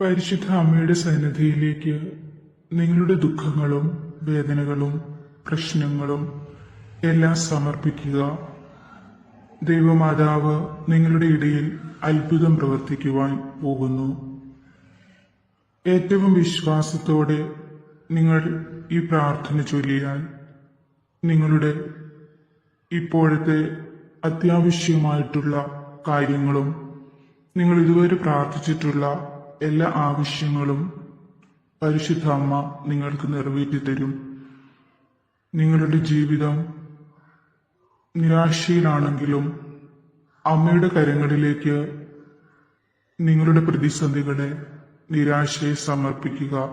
പരിശുദ്ധ അമ്മയുടെ സന്നിധിയിലേക്ക് നിങ്ങളുടെ ദുഃഖങ്ങളും വേദനകളും പ്രശ്നങ്ങളും എല്ലാം സമർപ്പിക്കുക. ദൈവമാതാവ് നിങ്ങളുടെ ഇടയിൽ അത്ഭുതം പ്രവർത്തിക്കുവാൻ പോകുന്നു. ഏറ്റവും വിശ്വാസത്തോടെ നിങ്ങൾ ഈ പ്രാർത്ഥന ചൊല്ലിയാൽ നിങ്ങളുടെ ഇപ്പോഴത്തെ അത്യാവശ്യമായിട്ടുള്ള കാര്യങ്ങളും നിങ്ങൾ ഇതുവരെ പ്രാർത്ഥിച്ചിട്ടുള്ള എല്ലാ ആവശ്യങ്ങളും പരിശുദ്ധ അമ്മ നിങ്ങൾക്ക് നിറവേറ്റി തരും. നിങ്ങളുടെ ജീവിതം നിരാശയിലാണെങ്കിലും അമ്മയുടെ കരങ്ങളിലേക്ക് നിങ്ങളുടെ പ്രതിസന്ധികളെ നിരാശയെ സമർപ്പിക്കുക.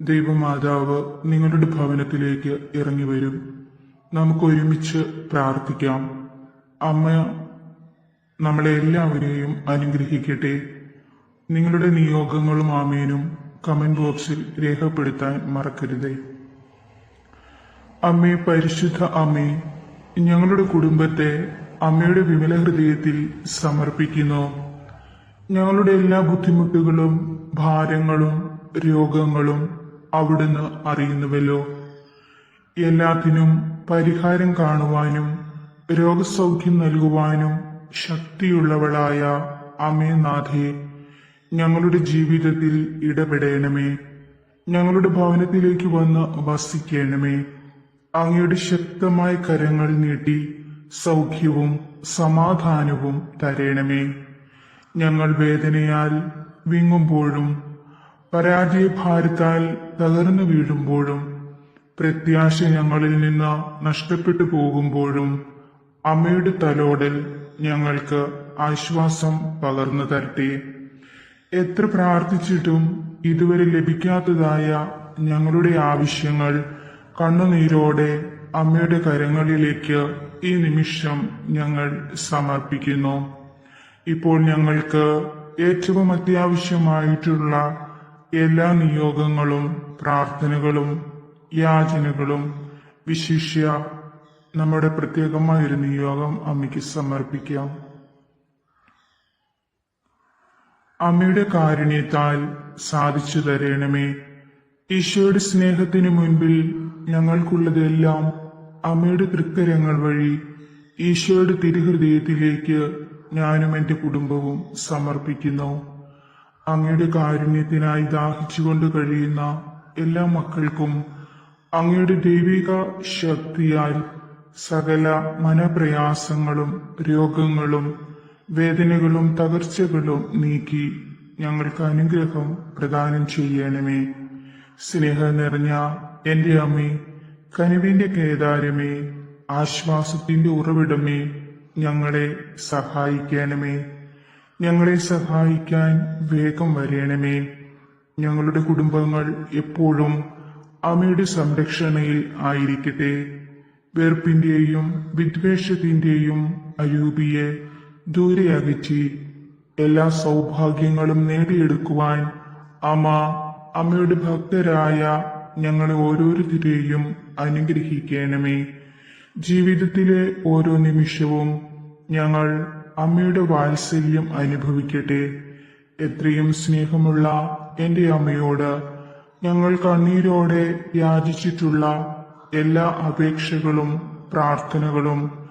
ദൈവമാതാവ് നിങ്ങളുടെ ഭവനത്തിലേക്ക് ഇറങ്ങി വരും. നമുക്ക് ഒരുമിച്ച് പ്രാർത്ഥിക്കാം. അമ്മ നമ്മളെ എല്ലാവരെയും അനുഗ്രഹിക്കട്ടെ. നിങ്ങളുടെ നിയോഗങ്ങളും ആമേനും കമന്റ് ബോക്സിൽ രേഖപ്പെടുത്താൻ മറക്കരുതേ. അമ്മേ പരിശുദ്ധ അമ്മേ ഞങ്ങളുടെ കുടുംബത്തെ അമ്മയുടെ വിമല ഹൃദയത്തിൽ സമർപ്പിക്കുന്നു. ഞങ്ങളുടെ എല്ലാ ബുദ്ധിമുട്ടുകളും ഭാരങ്ങളും രോഗങ്ങളും അവിടുന്ന് അറിയുന്നുവല്ലോ. എല്ലാത്തിനും പരിഹാരം കാണുവാനും രോഗസൗഖ്യം നൽകുവാനും ശക്തിയുള്ളവളായ അമേനാഥേ ഞങ്ങളുടെ ജീവിതത്തിൽ ഇടപെടണമേ. ഞങ്ങളുടെ ഭവനത്തിലേക്ക് വന്ന് വസിക്കണമേ. അങ്ങയുടെ ശക്തമായ കരങ്ങൾ നീട്ടി സൗഖ്യവും സമാധാനവും തരണമേ. ഞങ്ങൾ വേദനയാൽ വിങ്ങുമ്പോഴും പരാജയഭാരത്താൽ തകർന്നു വീഴുമ്പോഴും പ്രത്യാശ ഞങ്ങളിൽ നിന്ന് നഷ്ടപ്പെട്ടു പോകുമ്പോഴും അമ്മയുടെ തലോടൽ ഞങ്ങൾക്ക് ആശ്വാസം പകർന്നു തരട്ടെ. എത്ര പ്രാർത്ഥിച്ചിട്ടും ഇതുവരെ ലഭിക്കാത്തതായ ഞങ്ങളുടെ ആവശ്യങ്ങൾ കണ്ണുനീരോടെ അമ്മയുടെ കരങ്ങളിലേക്ക് ഈ നിമിഷം ഞങ്ങൾ സമർപ്പിക്കുന്നു. ഇപ്പോൾ ഞങ്ങൾക്ക് ഏറ്റവും അത്യാവശ്യമായിട്ടുള്ള എല്ലാ നിയോഗങ്ങളും പ്രാർത്ഥനകളും യാചനകളും വിശിഷ്യ നമ്മുടെ പ്രത്യേകമായൊരു നിയോഗം അമ്മയ്ക്ക് സമർപ്പിക്കാം. അമ്മയുടെ കാരുണ്യത്താൽ സാധിച്ചു തരണമേ. ഈശോയുടെ സ്നേഹത്തിന് മുൻപിൽ ഞങ്ങൾക്കുള്ളതെല്ലാം അമ്മയുടെ തൃക്കരങ്ങൾ വഴി ഈശോയുടെ തിരുഹൃദയത്തിലേക്ക് ഞാനും എന്റെ കുടുംബവും സമർപ്പിക്കുന്നു. അങ്ങയുടെ കാരുണ്യത്തിനായി ദാഹിച്ചുകൊണ്ട് കഴിയുന്ന എല്ലാ മക്കൾക്കും അങ്ങയുടെ ദൈവിക ശക്തിയാൽ സകല മനപ്രയാസങ്ങളും രോഗങ്ങളും വേദനകളും തകർച്ചകളും നീക്കി ഞങ്ങൾക്ക് അനുഗ്രഹം പ്രദാനം ചെയ്യണമേ. സ്നേഹം നിറഞ്ഞ എന്റെ അമ്മേ കനിവിന്റെ കേദാരമേ ആശ്വാസത്തിന്റെ ഉറവിടമേ ഞങ്ങളെ സഹായിക്കണമേ. ഞങ്ങളെ സഹായിക്കാൻ വേഗം വരേണമേ. ഞങ്ങളുടെ കുടുംബങ്ങൾ എപ്പോഴും അമ്മയുടെ സംരക്ഷണയിൽ ആയിരിക്കട്ടെ. വെറുപ്പിന്റെയും വിദ്വേഷത്തിന്റെയും അരൂപിയെ ദൂരെ അകറ്റി എല്ലാ സൗഭാഗ്യങ്ങളും നേടിയെടുക്കുവാൻ അമ്മ അമ്മയുടെ ഭക്തരായ ഞങ്ങളെ ഓരോരുത്തരെയും അനുഗ്രഹിക്കണമേ. ജീവിതത്തിലെ ഓരോ നിമിഷവും ഞങ്ങൾ അമ്മയുടെ വാത്സല്യം അനുഭവിക്കട്ടെ. എത്രയും സ്നേഹമുള്ള എന്റെ അമ്മയോട് ഞങ്ങൾ കണ്ണീരോടെ യാചിച്ചിട്ടുള്ള എല്ലാ അപേക്ഷകളും പ്രാർത്ഥനകളും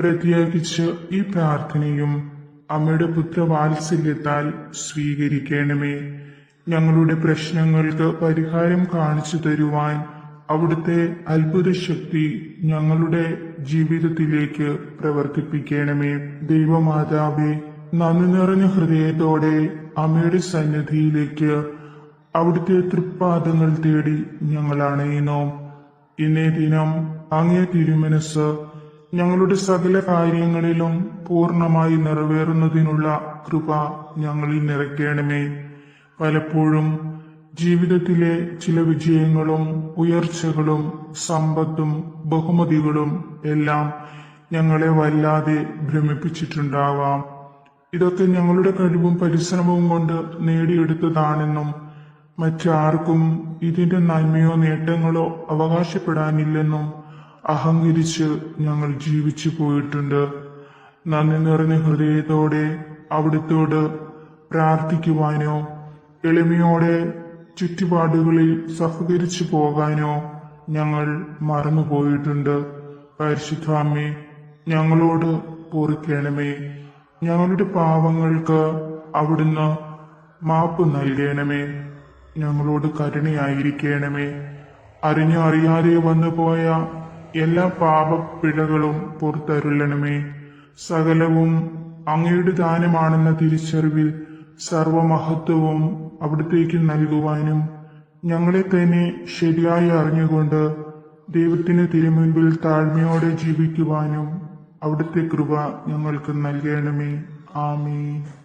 പ്രത്യേകിച്ച് ഈ പ്രാർത്ഥനയും അമ്മയുടെ പുത്രവാത്സല്യത്താൽ സ്വീകരിക്കണമേ. ഞങ്ങളുടെ പ്രശ്നങ്ങൾക്ക് പരിഹാരം കാണിച്ചു തരുവാൻ അവിടുത്തെ അത്ഭുത ശക്തി ഞങ്ങളുടെ ജീവിതത്തിലേക്ക് പ്രവർത്തിപ്പിക്കണമേ. ദൈവമാതാവേ നന്ദി നിറഞ്ഞ ഹൃദയത്തോടെ അമ്മയുടെ സന്നിധിയിലേക്ക് അവിടുത്തെ തൃപ്പാദങ്ങൾ തേടി ഞങ്ങൾ അണയുന്നു. ഇന്നേ ദിനം അങ്ങേ തിരുമനസ് ഞങ്ങളുടെ സകല കാര്യങ്ങളിലും പൂർണമായി നിറവേറുന്നതിനുള്ള കൃപ ഞങ്ങളിൽ നിറയ്ക്കണമേ. പലപ്പോഴും ജീവിതത്തിലെ ചില വിജയങ്ങളും ഉയർച്ചകളും സമ്പത്തും ബഹുമതികളും എല്ലാം ഞങ്ങളെ വല്ലാതെ ഭ്രമിപ്പിച്ചിട്ടുണ്ടാവാം. ഇതൊക്കെ ഞങ്ങളുടെ കഴിവും പരിശ്രമവും കൊണ്ട് നേടിയെടുത്തതാണെന്നും മറ്റാർക്കും ഇതിന്റെ നന്മയോ നേട്ടങ്ങളോ അവകാശപ്പെടാനില്ലെന്നും അഹങ്കരിച്ച് ഞങ്ങൾ ജീവിച്ചു പോയിട്ടുണ്ട്. നന്ദി നിറഞ്ഞ ഹൃദയത്തോടെ അവിടുത്തോട് പ്രാർത്ഥിക്കുവാനോ എളിമയോടെ ചുറ്റുപാടുകളിൽ സഹകരിച്ചു പോകാനോ ഞങ്ങൾ മറന്നുപോയിട്ടുണ്ട്. പരിശുദ്ധാമ്മേ ഞങ്ങളോട് പൊറുക്കണമേ. ഞങ്ങളുടെ പാവങ്ങൾക്ക് അവിടുന്ന് മാപ്പ് നൽകണമേ. ഞങ്ങളോട് കരുണയായിരിക്കണമേ. അറിഞ്ഞോ അറിയാതെ വന്നുപോയ എല്ലാ പാപപ്പിഴകളും പുറത്തരുളണമേ. സകലവും അങ്ങയുടെ ദാനമാണെന്ന തിരിച്ചറിവിൽ സർവമഹത്വവും അവിടത്തേക്ക് നൽകുവാനും ഞങ്ങളെ തന്നെ ശരിയായി അറിഞ്ഞുകൊണ്ട് ദൈവത്തിന് തിരുമുൻപിൽ താഴ്മയോടെ ജീവിക്കുവാനും അവിടുത്തെ കൃപ ഞങ്ങൾക്ക് നൽകണമേ. ആമീൻ.